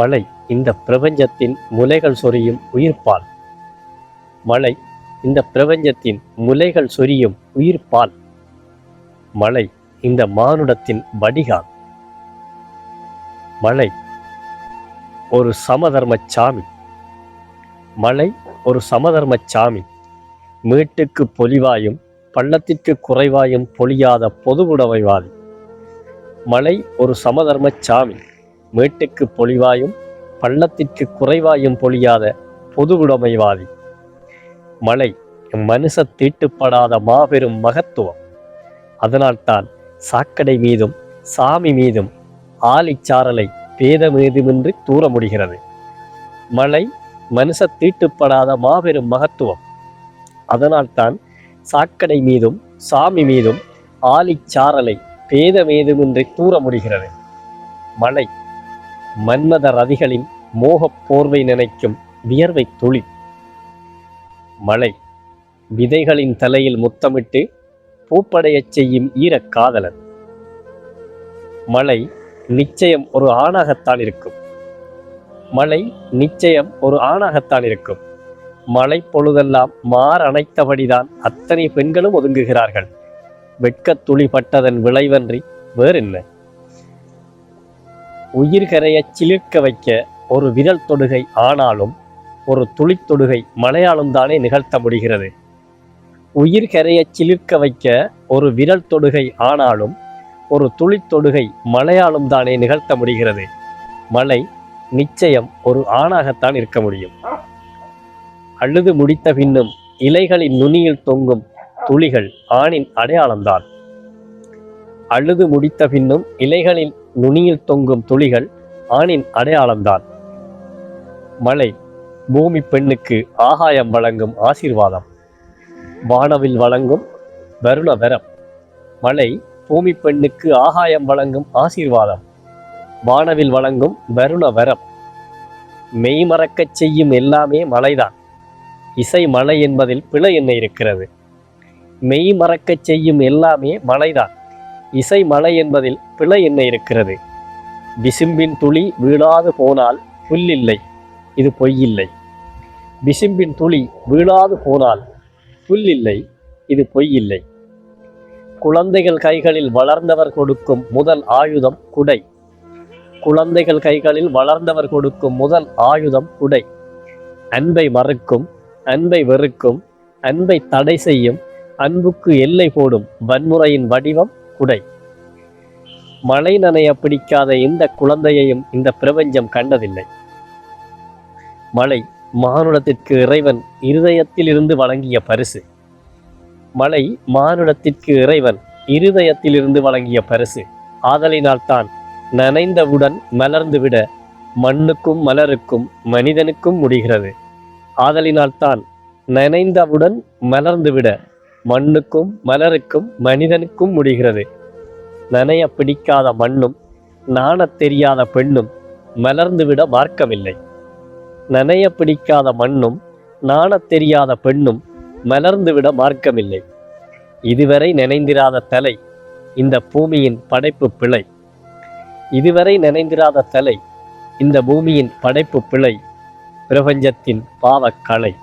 மழை இந்த பிரபஞ்சத்தின் முலைகள் சொரியும் உயிர்ப்பால். மழை இந்த பிரபஞ்சத்தின் முலைகள் சொரியும் உயிர்ப்பால். மழை இந்த மானுடத்தின் வடிகால். மழை ஒரு சமதர்மச் சாமி. மழை ஒரு சமதர்மச் சாமி. மீட்டுக்கு பொலிவாயும் பள்ளத்திற்கு குறைவாயும் பொழியாத பொதுவுடைமைவாதி மழை ஒரு சமதர்மச் சாமி. மேட்டுக்கு பொலிவாயும் பள்ளத்திற்கு குறைவாயும் பொழியாத பொதுவுடைமைவாதி. மழை மனுஷ தீட்டுப்படாத மாபெரும் மகத்துவம். அதனால்தான் சாக்கடை மீதும் சாமி மீதும் ஆலிச்சாரலை பேதமேதுமின்றி தூர முடிகிறது மழை மனுஷ தீட்டுப்படாத மாபெரும் மகத்துவம். அதனால்தான் சாக்கடை மீதும் சாமி மீதும் ஆலிச்சாரலை பேதமேதுமின்றி தூர முடிகிறது மழை மன்மத ரதிகளின் மோகப் போர்வை நினைக்கும் வியர்வை துளி. மழை விதைகளின் தலையில் முத்தமிட்டு பூப்படையச் செய்யும் ஈரக் காதலன். மழை நிச்சயம் ஒரு ஆணாகத்தான் இருக்கும். மழை நிச்சயம் ஒரு ஆணாகத்தான் இருக்கும். மழை பொழுதெல்லாம் மார் அணைத்தபடிதான் அத்தனை பெண்களும் ஒதுங்குகிறார்கள். வெட்கத் துளி பட்டதன் விளைவன்றி வேறென்ன? உயிர்கரைய சிலிர்க்க வைக்க ஒரு விரல் தொடுகை ஆனாலும் ஒரு துளித்தொடுகை மலையாலும் தானே நிகழ்த்த முடிகிறது. உயிர்கரைய சிலிர்க்க வைக்க ஒரு விரல் தொடுகை ஆனாலும் ஒரு துளித்தொடுகை மலையாலும் தானே நிகழ்த்த முடிகிறது. மலை நிச்சயம் ஒரு ஆணாகத்தான் இருக்க முடியும். அழுது முடித்த பின்னும் இலைகளின் நுனியில் தொங்கும் துளிகள் ஆணின் அடையாளம்தான். அழுது முடித்த பின்னும் இலைகளின் நுனியில் தொங்கும் துளிகள் ஆணின் அடையாளம்தான். மலை பூமி பெண்ணுக்கு ஆகாயம் வழங்கும் ஆசீர்வாதம். வானவில் வழங்கும் வருண வரம். மழை பூமி பெண்ணுக்கு ஆகாயம் வழங்கும் ஆசீர்வாதம். வானவில் வழங்கும் வருண வரம். மெய்மறக்கச் செய்யும் எல்லாமே மழைதான் இசை மழை என்பதில் பிழை என்ன இருக்கிறது? மெய் மறக்கச் செய்யும் எல்லாமே மழைதான் இசை மழை என்பதில் பிழை என்ன இருக்கிறது? விசும்பின் துளி வீழாது போனால் புல்லில்லை இது பொய்யில்லை. விசும்பின் துளி வீழாது போனால் புல்லில்லை இது பொய்யில்லை. குழந்தைகள் கைகளில் வளர்ந்தவர் கொடுக்கும் முதல் ஆயுதம் குடை. குழந்தைகள் கைகளில் வளர்ந்தவர் கொடுக்கும் முதல் ஆயுதம் குடை. அன்பை மறுக்கும் அன்பை வெறுக்கும் அன்பை தடை செய்யும் அன்புக்கு எல்லை போடும் வன்முறையின் வடிவம் குடை. மழை நனைய பிடிக்காத எந்த குழந்தையையும் இந்த பிரபஞ்சம் கண்டதில்லை. மழை மானுடத்திற்கு இறைவன் இருதயத்தில் இருந்து வழங்கிய பரிசு. மழை மானுடத்திற்கு இறைவன் இருதயத்தில் இருந்து வழங்கிய பரிசு. ஆதலினால்தான் நனைந்தவுடன் மலர்ந்துவிட மண்ணுக்கும் மலருக்கும் மனிதனுக்கும் முடிகிறது. ஆதலினால்தான் நனைந்தவுடன் மலர்ந்துவிட மண்ணுக்கும் மலருக்கும் மனிதனுக்கும் முடிகிறது. நனைய பிடிக்காத மண்ணும் நாணத் தெரியாத பெண்ணும் மலர்ந்துவிட மார்க்கமில்லை. நனைய பிடிக்காத மண்ணும் நாணத் தெரியாத பெண்ணும் மலர்ந்துவிட மார்க்கமில்லை. இதுவரை நினைந்திராத தலை இந்த பூமியின் படைப்பு பிழை. இதுவரை நினைந்திராத தலை இந்த பூமியின் படைப்பு பிழை. பிரபஞ்சத்தின் பாவக்கலை